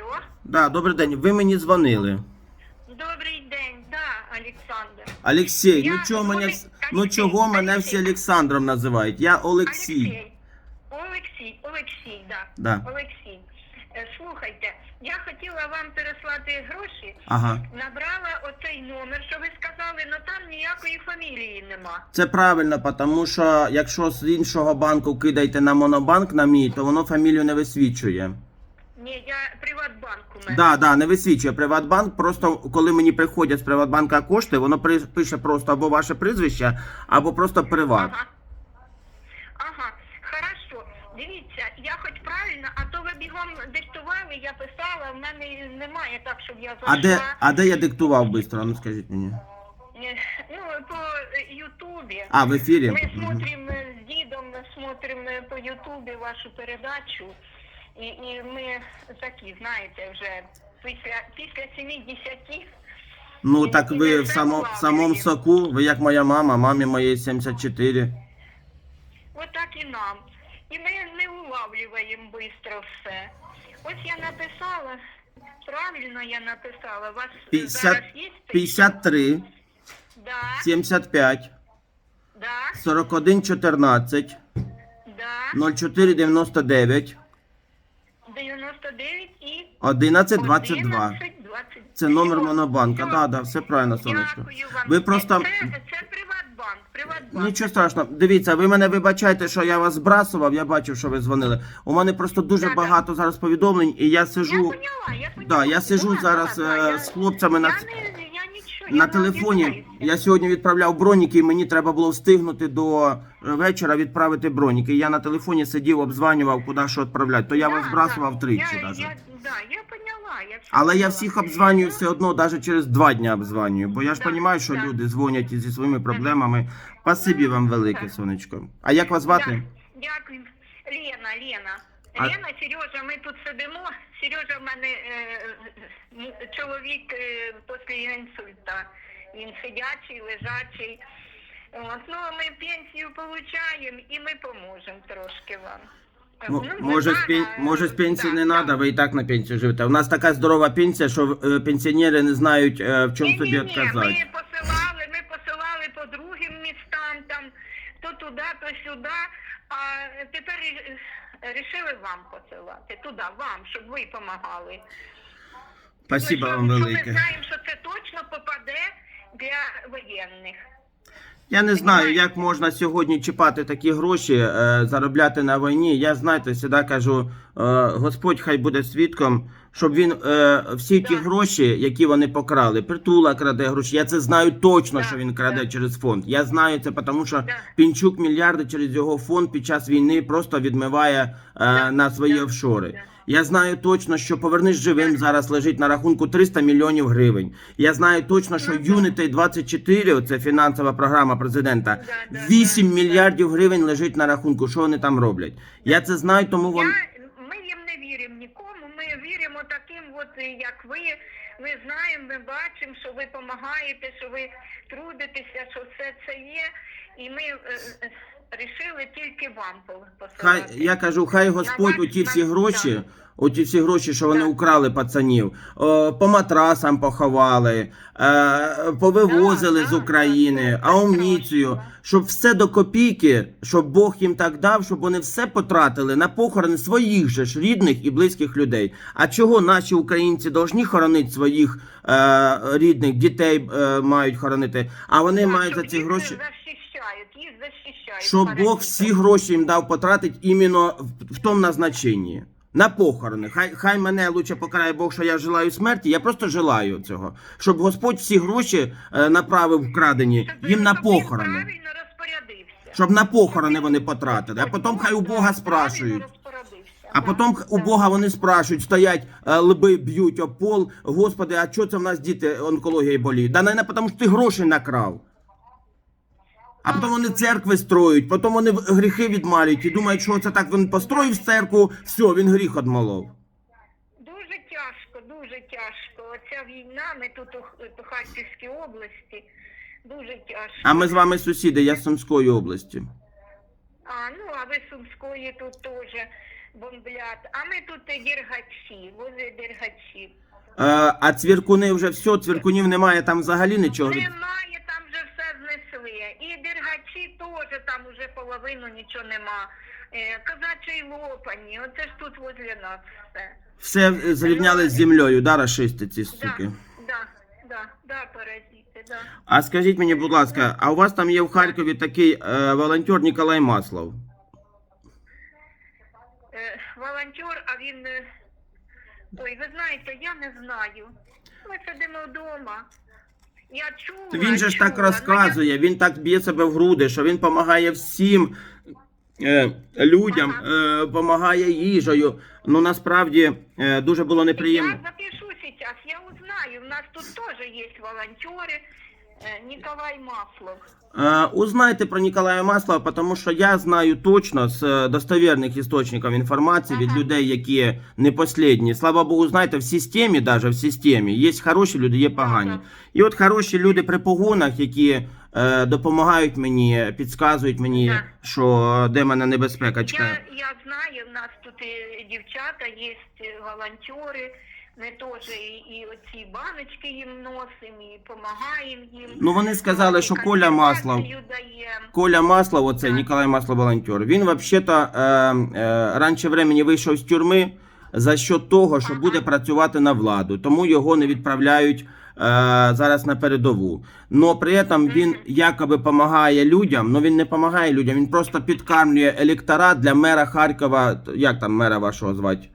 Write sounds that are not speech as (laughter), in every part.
Алло. Да, добрий день. Ви мені дзвонили. Добрий день, да, Олександр. Олексій, Я ну чого мене Олексій, ну чого мене всі Олексій. Олександром називають? Я Олексій. Олексій, Олексій, да. Да. Олексій. Е, Слухайте, я хотіла вам переслати гроші. Ага. Набрала оцей номер, що ви сказали, але там ніякої фамілії нема. Це правильно, тому що якщо з іншого банку кидаєте на монобанк на мій, то воно фамілію не висвічує. Ні, я Приватбанк у мене. Да, да, не висвічує Приватбанк. Просто коли мені приходять з Приватбанка кошти, воно при- пише просто або ваше прізвище, або просто приват. Ага. Ага, хорошо. Дивіться, я хоч правильно, а то ви бігом диктували, я писала, в мене немає так, щоб я зайшла. А де, а де я диктував швидко? Ну скажіть мені. Е, Ну, по е, Ютубі. А, в ефірі? Ми Мгм. смотрим е, з дідом, ми смотрим е, по Ютубі вашу передачу. І, і ми такі, знаєте, вже після, після 70 Ну так ви в, само, в самому соку, ви як моя мама, мамі моєї 74. Отак і нам. І ми не улавлюємо швидко все. Ось я написала, правильно я написала, у вас 50, зараз є? 53, Да, 75, да, 41, 14, да. 04, 99, 99 і 11, 22. 11, 22. Це номер монобанка. Да, да, все правильно, сонечко. Дякую вам. Ви просто Це, це Приватбанк, Приватбанк. нічого страшного. Дивіться, ви мене вибачайте, що я вас збрасував. Я бачив, що ви дзвонили. У мене просто дуже Да-да. багато зараз повідомлень, і я Я сижу поняла, я поняла. Да, я сижу зараз, е, з хлопцями на- я не- на телефоні. Я сьогодні відправляв броніки, і мені треба було встигнути до е, вечора відправити броніки. Я на телефоні сидів, обзванював, куди що відправляти. То я вас збрасував тричі навіть. Я, да, я поняла. Я все Але я всіх обзванюю все одно, навіть через два дні обзванюю, бо я ж розумію, що люди дзвонять зі своїми проблемами. Спасибі вам велике, сонечко. А як вас звати? Дякую. Лена, Лена. А- Лена, Сережа, ми тут сидимо. Сережа в мене е, чоловік е, після інсульта. Він сидячий, лежачий. От, ну, ми пенсію получаємо і ми поможемо трошки вам. М- Ну, Може, з пен... може, з пенсії да, не да. треба, ви і так на пенсію живете. У нас така здорова пенсія, що е, пенсіонери не знають, е, в чому собі Ні-ні-ні, відказати. Ми посилали, ми посилали по другим містам, там, то туди, то сюди. А тепер рі- рішили вам посилати. Туди, вам, щоб ви допомагали. Спасибо вам велике. Ми знаємо, що це точно попаде для воєнних. Я не знаю, як можна сьогодні чіпати такі гроші, е, заробляти на війні. Я знаєте, завжди кажу, е, Господь хай буде свідком, щоб він е, всі ті гроші, які вони покрали, притула краде гроші. Я це знаю точно, що він краде через фонд. Я знаю це, тому що. Пінчук мільярди через його фонд під час війни просто відмиває е, на свої офшори. Я знаю точно, що повернись живим зараз лежить на рахунку 300 мільйонів гривень. Я знаю точно, що. Unity 24, це фінансова програма президента, Да, да, 8 мільярдів гривень лежить на рахунку. Що вони там роблять? Я це знаю, тому Я, вам ми їм не віримо нікому. Ми віримо таким, от е, як ви. Ми знаємо, ми бачимо, що ви допомагаєте, що ви трудитеся, що все це є. І ми е, е, рішили тільки вам по- хай я кажу, хай Господь у ті всі гроші. Оті всі гроші, що вони украли пацанів, о, по матрасам поховали, е, повивозили Да, з да, України, да, це амуніцію, страшно. щоб все до копійки, щоб Бог їм так дав, щоб вони все потратили на похорони своїх же ж рідних і близьких людей. А чого наші українці повинні хоронити своїх е, рідних, дітей е, мають хоронити, а вони мають щоб за ці їх гроші. Їх захищають. Щоб Бог всі гроші їм дав потратити іменно в, в тому назначенні. На похорони. Хай, хай мене лучше покарає Бог, що я желаю смерті. Я просто желаю цього. Щоб Господь всі гроші е, направив вкрадені Щоб їм на похорони. Щоб на похорони вони потратили. А потім хай у Бога спрашують. А потім у Бога вони спрашують, стоять, е, лби б'ють об пол. Господи, а чого це в нас діти онкологією боліють? Да не тому що ти гроші накрав. А потім вони церкви строють, потім вони гріхи відмалюють і думають, що це так він построїв церкву, все, він гріх одмолов. Дуже тяжко, дуже тяжко. Оця війна, ми тут у Харківській області, дуже тяжко. А ми з вами сусіди, я з Сумської області. А, ну, а ви з Сумської тут теж. бомблять. А ми тут і дергачі, возле дергачів. Е, а цвіркуни вже все, цвіркунів немає там взагалі нічого. Немає, знесли. І дергачі теж там вже половину нічого нема. Е, Казачі лопані, оце ж тут возле нас все. Все е, зрівняли з землею, да, рашисти ці суки. Да, да, да, да, паразити, да. А скажіть мені, будь ласка, а у вас там є в Харкові такий е, волонтер Ніколай Маслов? Е, волонтер, а він. е, Ой, ви знаєте, я не знаю. Ми сидимо вдома. Я чула. Він же ж чула, так ну, я- розказує, він так б'є себе в груди, що він допомагає всім е, людям, е, допомагає їжею. Ну насправді е, дуже було неприємно. Я запишу зараз, я узнаю. У нас тут теж є волонтеры. Э, Николай Маслов. Е, Узнайте про Ніколая Маслова, тому що я знаю точно з е, достовірних істочників інформації від людей, які не послідні. Слава Богу, знаєте, в системі, даже в системі, є хороші люди, є погані. І от хороші люди при погонах, які е, допомагають мені, підказують мені, що де мене небезпека чекає. Я, я знаю, у нас тут і дівчата є волонтери. Ми теж і, і оці баночки їм носимо, і допомагаємо їм. Ну вони сказали, що Коля Маслов. Коля Маслов, оце Так. Ніколай Маслов волонтер. Він взагалі-то е, е, раніше времени вийшов з тюрми за що того, що буде працювати на владу. Тому його не відправляють е, зараз на передову. Но при цьому він якоби допомагає людям. Ну він не допомагає людям. Він просто підкармлює електорат для мера Харкова. Як там мера вашого звати?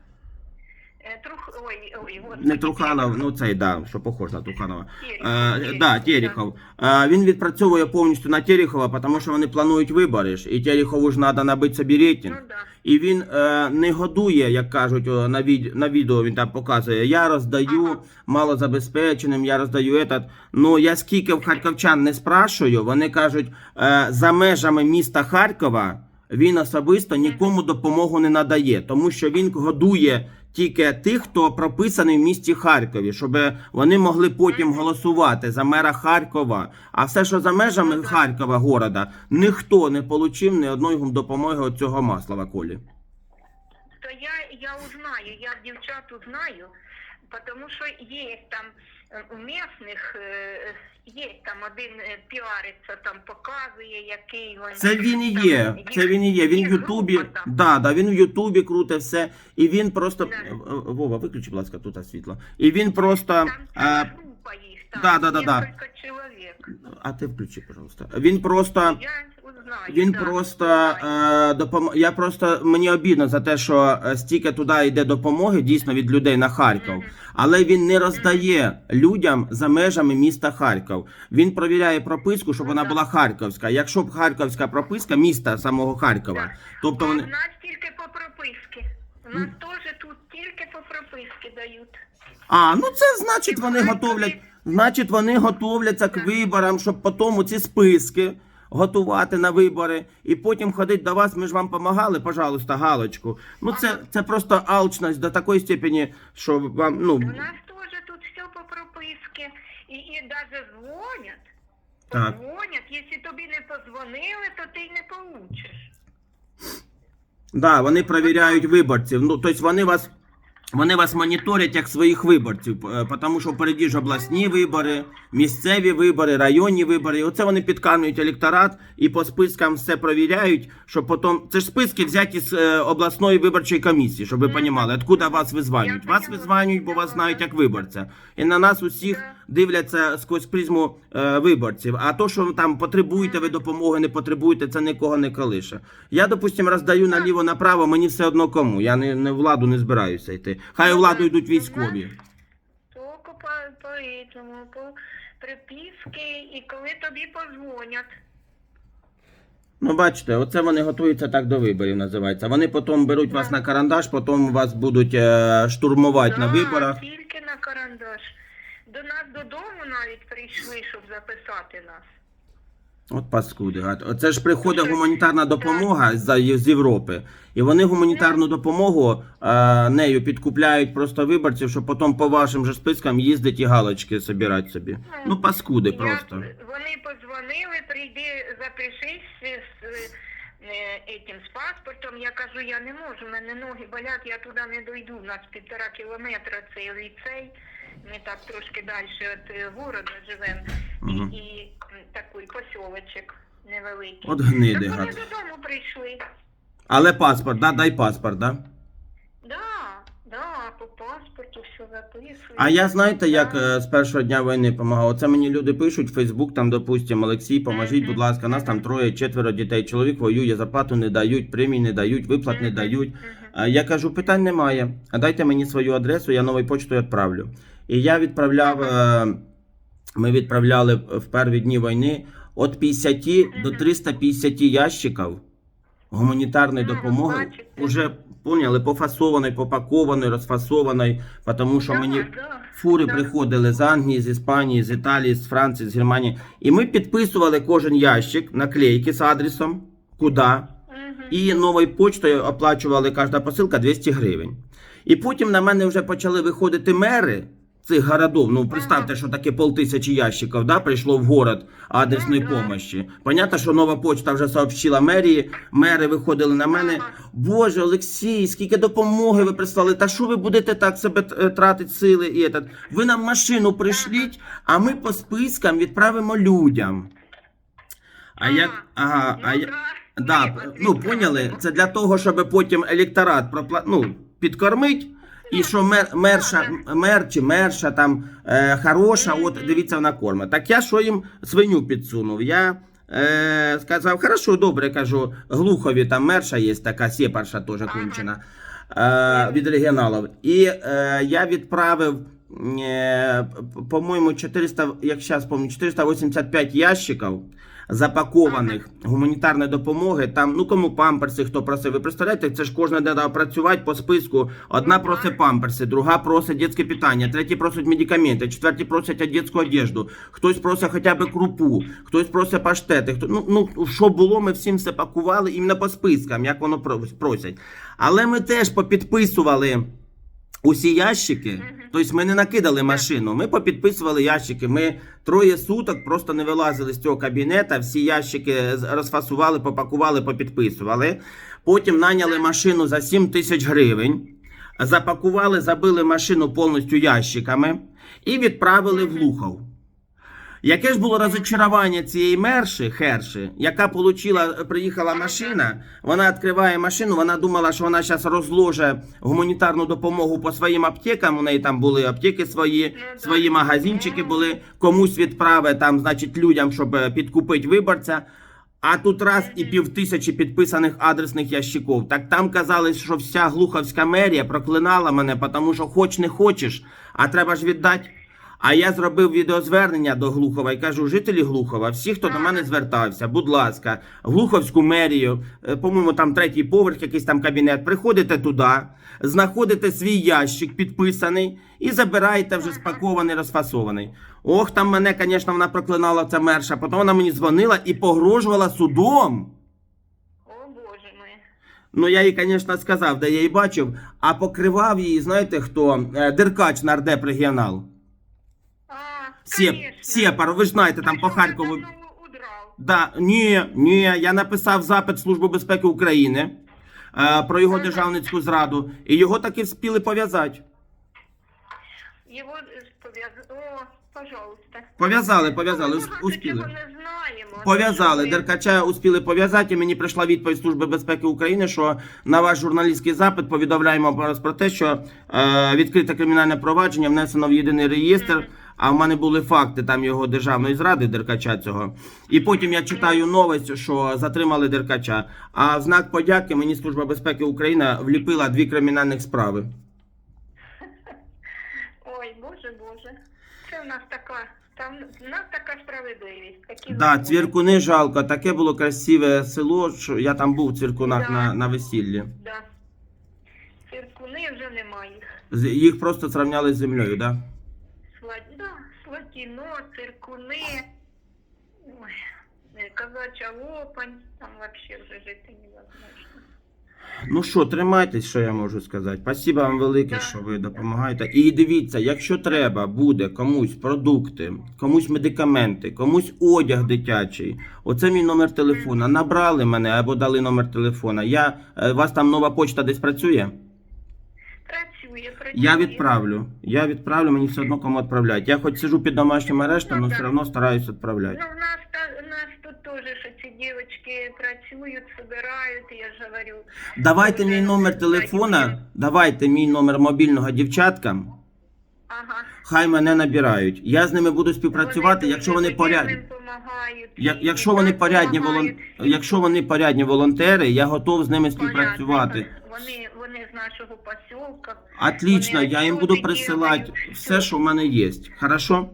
Не Труханов, ну цей да, що похож на Труханова. Терехов, Е, Терехов, да, Терехов. Е, він відпрацьовує повністю на Терехова, тому що вони планують вибори ж, і Терехову ж треба набити собі Ну да. І він е, не годує, як кажуть, на, від, на відео він там показує. Я роздаю Ага. малозабезпеченим, я роздаю этот. Ну я скільки в харківчан не спрашую, вони кажуть, е, за межами міста Харкова він особисто нікому допомогу не надає, тому що він годує тільки тих, хто прописаний в місті Харкові, щоб вони могли потім голосувати за мера Харкова. А все, що за межами Ну. Харкова города, ніхто не отримав ні одної допомоги від цього Маслова Колі. То я, я узнаю, я дівчат узнаю, потому що є там у місних, е, є там один е, піариться, там показує, який він. Це він і є. Це він і є. Він в Ютубі. Да, да, він в Ютубі круте все. І він просто. Да. Е, Вова, виключи, будь ласка, тут світло. І він просто. Е, група їх, там да, да, да, да. кілька чоловік. А ти включи, пожалуйста. Він просто. Я узнаю. Він да, просто е, допом... Я просто мені обідно за те, що е, стільки туди йде допомоги дійсно від людей на Харків. Але він не роздає людям за межами міста Харків. Він провіряє прописку, щоб вона була харківська. Якщо б харківська прописка міста самого Харкова, тобто вони. в нас тільки по прописки. У нас теж тут тільки по прописки дають. А, ну це значить вони готовлять. Значить, вони готовляться к виборам, щоб потім ці списки готувати на вибори і потім ходить до вас. Ми ж вам допомагали, пожалуйста, галочку. Ну це, це просто алчність до такої степені, що вам ну У нас теж тут все по прописке. І, і навіть дзвонять. Так. Дзвонять. Якщо тобі не позвонили, то ти й не получиш. да, вони перевіряють виборців. Ну тобто вони вас. Вони вас моніторять як своїх виборців, е, тому що впереді ж обласні вибори, місцеві вибори, районні вибори. І оце вони підкармлюють електорат і по спискам все провіряють, щоб потім. Це ж списки взяті з е, обласної виборчої комісії, щоб ви розуміли, откуда вас визванюють. Вас визванюють, бо вас знають як виборця. І на нас усіх. Дивляться сквозь призму е, виборців. А то, що там потребуєте ви допомоги, не потребуєте, це нікого не колише. Я, допустим, роздаю наліво направо, мені все одно кому. Я не, не владу не збираюся йти. Хай у владу йдуть Ну, військові. Тільки по, по, этому, по приписки, і коли тобі позвонять. Ну, бачите, оце вони готуються так до виборів, називається. Вони потім беруть вас на карандаш, потім вас будуть е, штурмувати на виборах. Тільки на карандаш. До нас додому навіть прийшли, щоб записати нас. От паскуди. Оце ж приходить гуманітарна допомога з, з Європи. І вони гуманітарну допомогу е, нею підкупляють просто виборців, щоб потім по вашим же спискам їздити і галочки собирати собі. Ну, паскуди Я- просто. вони позвонили, прийди, запишись, з- е, етім, з паспортом. Я кажу, я не можу, в мене ноги болять, я туди не дойду. У нас півтора кілометра цей ліцей. Ми так трошки далі від е, города живемо. Мгм. І, такий посьовочок невеликий. От гниди, так вони гад. додому прийшли. Але паспорт, да? дай паспорт, да? Да, да, по паспорту все записують. А я знаєте, як Да. е, з першого дня війни допомагав? Оце мені люди пишуть в Фейсбук, там, допустимо, Олексій, поможіть, будь ласка, нас там троє, четверо дітей. Чоловік воює, зарплату не дають, премій не дають, виплат не дають. Мгм. А Я кажу, питань немає. А дайте мені свою адресу, я новою почтою відправлю. І я відправляв. е, Ми відправляли в перві дні війни від 50 до 350 ящиків гуманітарної допомоги. Уже поняли, пофасованої, попакованої, розфасованої, тому що мені фури приходили з Англії, з Іспанії, з Італії, з Франції, з Германії. І ми підписували кожен ящик, наклейки з адресом, куди. І новою почтою оплачували кожна посилка 200 гривень. І потім на мене вже почали виходити мери цих городов. Ну, представте, що таке полтисячі ящиків, да, прийшло в город адресної помощі. Понятно, що нова почта вже сообщила мерії, мери виходили на мене. Боже, Олексій, скільки допомоги ви прислали? Та що ви будете так себе е, тратити сили? І этот? Ви нам машину пришліть, а ми по спискам відправимо людям. А як. Ага, а ну, я... да. Да, ну поняли, це для того, щоб потім електорат пропла... ну, підкормить. І що мер, мерша, мер чи мерша там е, хороша, от дивіться, вона корме. Так я що їм свиню підсунув? Я е, сказав, хорошо, добре, кажу, глухові там мерша є така, сєпарша теж кончена е, від регіоналів. І е, я відправив, е, по-моєму, 400, як зараз пам'ятаю, 485 ящиків запакованих гуманітарної допомоги. Там, ну кому памперси, хто просив. Ви представляєте, це ж кожна треба працювати по списку. Одна просить памперси, друга просить дитяче питання, треті просять медикаменти, четверті просять дитячу одежду, хтось просить хоча б крупу, хтось просить паштети. Хто, ну, ну, що було, ми всім все пакували іменно по спискам, як воно просять. Але ми теж попідписували усі ящики. Тобто ми не накидали машину, ми попідписували ящики. Ми троє суток просто не вилазили з цього кабінета, всі ящики розфасували, попакували, попідписували. Потім наняли машину за 7 тисяч гривень, запакували, забили машину повністю ящиками і відправили в Лухов. Яке ж було розочарування цієї мерші, херші, яка получила, приїхала машина, вона відкриває машину, вона думала, що вона зараз розложить гуманітарну допомогу по своїм аптекам. У неї там були аптеки свої, свої магазинчики були, комусь відправить там, значить, людям, щоб е, підкупити виборця. А тут раз і пів тисячі підписаних адресних ящиків. Так там казали, що вся глуховська мерія проклинала мене, тому що хоч не хочеш, а треба ж віддати. А я зробив відеозвернення до Глухова і кажу, жителі Глухова, всі, хто до мене звертався, будь ласка, Глуховську мерію, е, по-моєму, там третій поверх, якийсь там кабінет, приходите туди, знаходите свій ящик підписаний і забираєте вже спакований, розфасований. Ох, там мене, звісно, вона проклинала ця мерша, потім вона мені дзвонила і погрожувала судом. О, Боже мой. Ну, я їй, звісно, сказав, де я її бачив, а покривав її, знаєте хто? Е, Деркач нардеп регіонал. Сєп, конечно. Сєпар, ви ж знаєте, там Ну, по ти Харкову. давно удрав? Да, ні, ні, я написав запит в Службу безпеки України е, про його державницьку зраду, і його таки вспіли пов'язати. Його пов'язали. О, пожалуйста. Пов'язали, пов'язали, Ми ус- багато успіли. не знаємо. Пов'язали. Ви- Деркача успіли пов'язати. і Мені прийшла відповідь Служби безпеки України, що на ваш журналістський запит повідомляємо вас про те, що е, відкрите кримінальне провадження внесено в єдиний реєстр. А в мене були факти там його державної зради Деркача цього. І потім я читаю новость, що затримали Деркача. А в знак подяки мені Служба безпеки України вліпила дві кримінальних справи. Ой, Боже, Боже. Це в нас така, там в нас така справедливість. Такі Да, цвіркуни жалко. Таке було красиве село. Що я там був в цвіркунах Да. на, на весіллі. Да. Циркуни вже немає їх. Просто зрівняли з землею, да? Да, Слатіно, циркуни. Ой, е, казача лопань. Там взагалі вже жити невозможно. Ну що, тримайтесь, що я можу сказати. Спасибо вам велике, що ви допомагаєте. І дивіться, якщо треба буде комусь продукти, комусь медикаменти, комусь одяг дитячий, оце мій номер телефона. Набрали мене або дали номер телефона. Я, е, у вас там нова почта десь працює? Я відправлю. Я відправлю, мені все одно кому відправляти. Я хоч сижу під домашнім арештом, але все одно стараюсь відправляти. Ну, в нас, та, у нас тут теж, що ці дівчатки працюють, собирають, я ж говорю. Давайте мій номер телефона, давайте мій номер мобільного дівчаткам. Ага. Хай мене набирають. Я з ними буду співпрацювати, Вони якщо дуже вони порядні. воєнним помагають. Я- І Якщо вони так порядні волон... помагають. якщо вони порядні волонтери, я готов з ними співпрацювати. Вони, вони з нашого посілка. Отлично, я їм буду присилати все, що в мене є. Хорошо?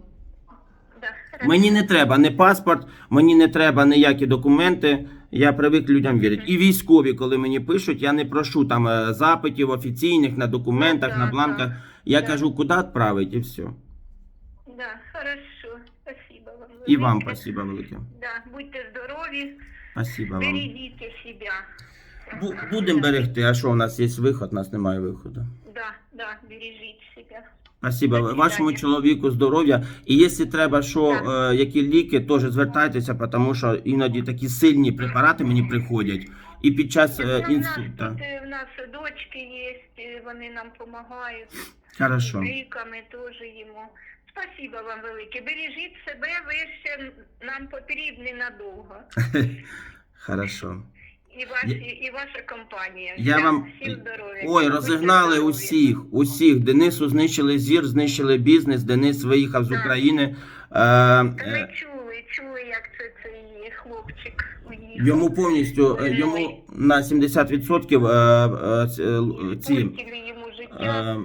Мені не треба ні паспорт, мені не треба ніякі документи. Я привик людям вірити. І військові, коли мені пишуть, я не прошу там е, запитів офіційних на документах, да, на бланках. да. Я Да. кажу, куди відправити, і все. Да, хорошо. Спасибо вам. І вам велике. спасибо велике. Да, будьте здорові, Спасибо вам. берегіть себя. Бу- Будемо берегти, а що у нас є виход, у нас немає виходу. Да, да, бережіть себя. Спасибо. До Вашому свидання. чоловіку здоров'я. І якщо треба, що е, які ліки, теж звертайтеся, тому що іноді такі сильні препарати мені приходять. І під час е, Ну, в нас інсульта. тут е, в нас дочки є, е, вони нам допомагають. Хорошо. Ліками теж їмо. Спасибо вам велике. Бережіть себе, ви ще нам потрібні надовго. (laughs) Хорошо. І ваші, і ваша компанія. Я вам всім здоров'я. ой, розігнали здорові. усіх, усіх. Денису знищили зір, знищили бізнес. Денис виїхав з. України. Е, Та Ми е, чули, чули, як це цей хлопчик йому повністю е, йому на 70% е, е, ц- е, ці. Е,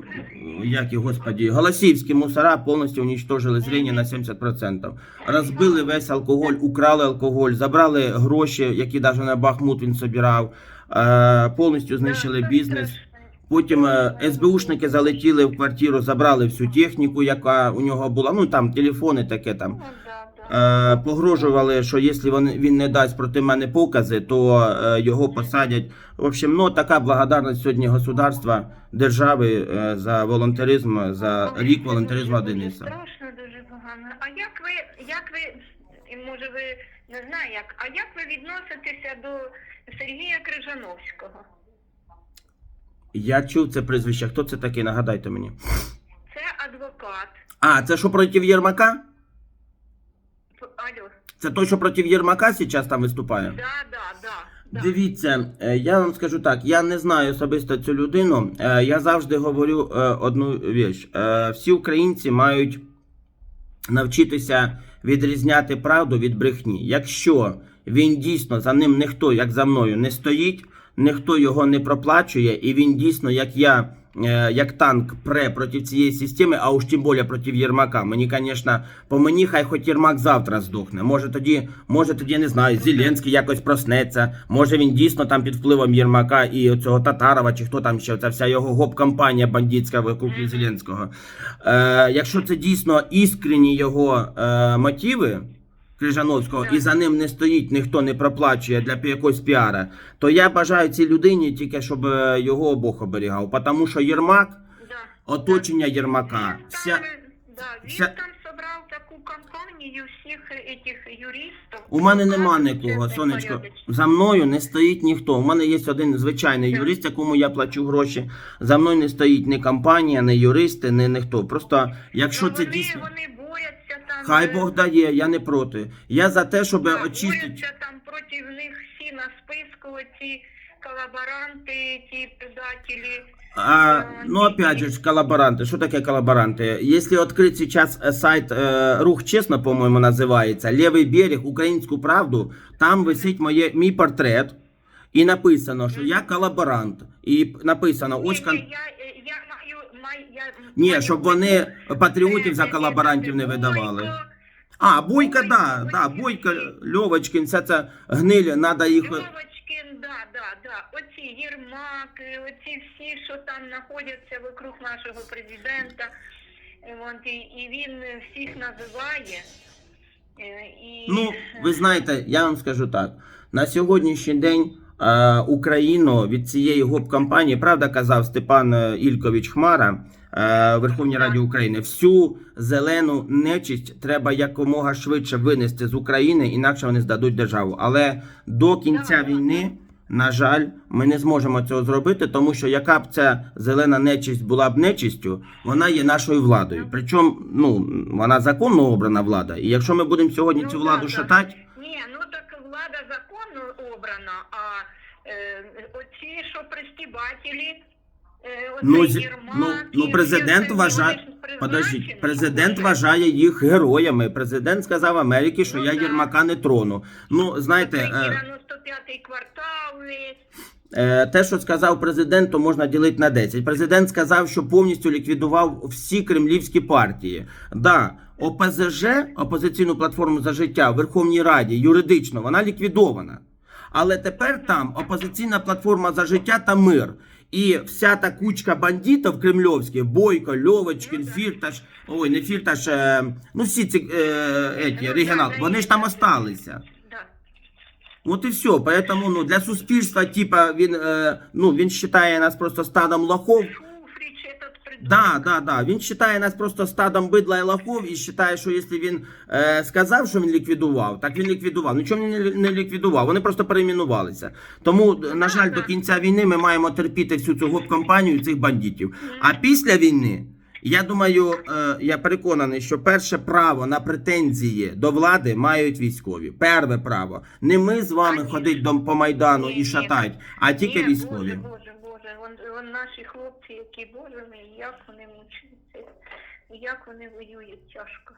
як і, господі, голосівські мусора повністю уничтожили зріння на 70%. Розбили весь алкоголь, украли алкоголь, забрали гроші, які навіть на Бахмут він собирав, е, повністю знищили бізнес. Потім е, СБУшники залетіли в квартиру, забрали всю техніку, яка у нього була. Ну там телефони таке там. Е, погрожували, що якщо він, не дасть проти мене покази, то е, його посадять. В общем, ну така благодарність сьогодні государства, держави е, за волонтеризм, за рік волонтеризму Дениса. Страшно, дуже погано. А як ви, як ви, може ви не знаю як, а як ви відноситеся до Сергія Крижановського? Я чув це прізвище. Хто це такий? Нагадайте мені. Це адвокат. А, це що проти Єрмака? Алло. Це той, що проти Єрмака зараз там виступає? Да, да, да. Дивіться, е, я вам скажу так, я не знаю особисто цю людину. Е, Я завжди говорю е, одну річ. Всі українці мають навчитися відрізняти правду від брехні. Якщо він дійсно за ним ніхто, як за мною, не стоїть, ніхто його не проплачує, і він дійсно, як я. Е, Як танк пре проти цієї системи, а уж тим більше проти Єрмака. Мені, звісно, по мені хай хоч Єрмак завтра здохне. Може тоді, може тоді, не знаю, Зеленський якось проснеться. Може він дійсно там під впливом Єрмака і цього Татарова, чи хто там ще, ця вся його гоп-кампанія бандитська вокруг Зеленського. Е, якщо це дійсно іскренні його е, мотиви. Крижановського, і за ним не стоїть, ніхто не проплачує для якогось піара, то я бажаю цій людині тільки, щоб е, його Бог оберігав. Тому що Єрмак, да. оточення Єрмака, Він вся, там, да, він вся- там собрав таку компанію всіх юристів. у мене нема нікого, сонечко. За мною не стоїть ніхто. У мене є один звичайний юрист, якому я плачу гроші. За мною не стоїть ні компанія, ні юристи, ні ніхто. Просто якщо Ну, це дійсно. Вони. Хай е, Бог дає, я не проти. Я за те, щоб да, очистити. борються там проти них всі на списку, ці колаборанти, ті предателі. А, ну, опять же, ж, коллаборанты. Что такое коллаборанты? Если открыть сейчас э, сайт э, Рух Честно, по-моему, называется, Левий берег, Українську правду, там висить моє, мій портрет, і написано, що я колаборант. І написано, ось... Ні, кон- ні, я, е, я Ні, щоб вони патріотів за колаборантів не видавали. А, Бойка, да, да, Бойка, Льовочкин, вся ця гниль, надо їх... Льовочкин, да, да, да. Оці Єрмак, е, оці всі, що там знаходяться вокруг нашого президента. Е, і, він е, всіх називає. Е, І, Ну, ви знаєте, я вам скажу так. На сьогоднішній день е, Україну від цієї гоп-кампанії. Правда казав Степан е, Ількович Хмара е, Верховній Раді України. Всю зелену нечисть треба якомога швидше винести з України, інакше вони здадуть державу. Але до кінця війни. На жаль, ми не зможемо цього зробити, тому що яка б ця зелена нечисть була б нечистю, вона є нашою владою. Причому ну вона законно обрана влада. І якщо ми будемо сьогодні цю Ну, владу так, так. шатати, Ні, ну так влада законно обрана, а е, оці, що пристібателі, е, оцей Ну, з- Єрмак ну, ну, і президент всі вважає- вони ж подождіть, президент вважає їх героями. Президент сказав Америці, що Ну, я так. Єрмака не трону. Ну знаєте, Оцей е, 95-й квартал весь. Е, Те, що сказав президент, то можна ділити на 10. Президент сказав, що повністю ліквідував всі кремлівські партії. Да, ОПЗЖ, опозиційну платформу за життя в Верховній Раді, юридично вона ліквідована. Але тепер там опозиційна платформа за життя та мир. І вся та кучка бандитів кремльовських, Бойко, Льовочкін, Фірташ, ой, не Фірташ, е, ну всі ці е, еті, Ну, регіонали, вони ж там осталися. Вот і все. Поэтому ну, для суспільства, типа, він, е, ну, він вважає нас просто стадом лохов. Да, да, да. Він вважає нас просто стадом бидла і лохов і вважає, що якщо він е, сказав, що він ліквідував, так він ліквідував. Нічого він не, ліквідував. Вони просто перейменувалися. Тому, на жаль, до кінця війни ми маємо терпіти всю цю гоп-кампанію цих бандитів. А після війни. Я думаю, е, я переконаний, що перше право на претензії до влади мають військові. Перше право. Не ми з вами ходить до, по майдану і шатать, а тільки військові. Боже, вон, вон наші хлопці, які, Боже мій, як вони мучаються, як вони воюють тяжко.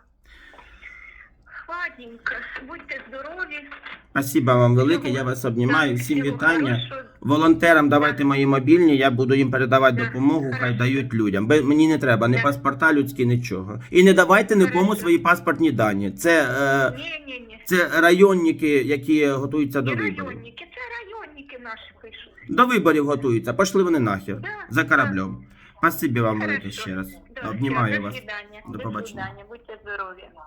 Хватенько, будьте здорові. Спасибо вам велике. Я вас обнімаю. Всім вітання. Волонтерам давайте мої мобільні, я буду їм передавати допомогу, хай дають людям. Мені не треба ні паспорта людські, нічого. І не давайте нікому свої паспортні дані. Це, е, це районники, які готуються до виборів. районники, це районники наші пишуть. До виборів готуються. Пошли вони нахер за кораблем. Спасибі вам велике ще раз. Обнімаю вас. До. До побачення. Будьте здорові.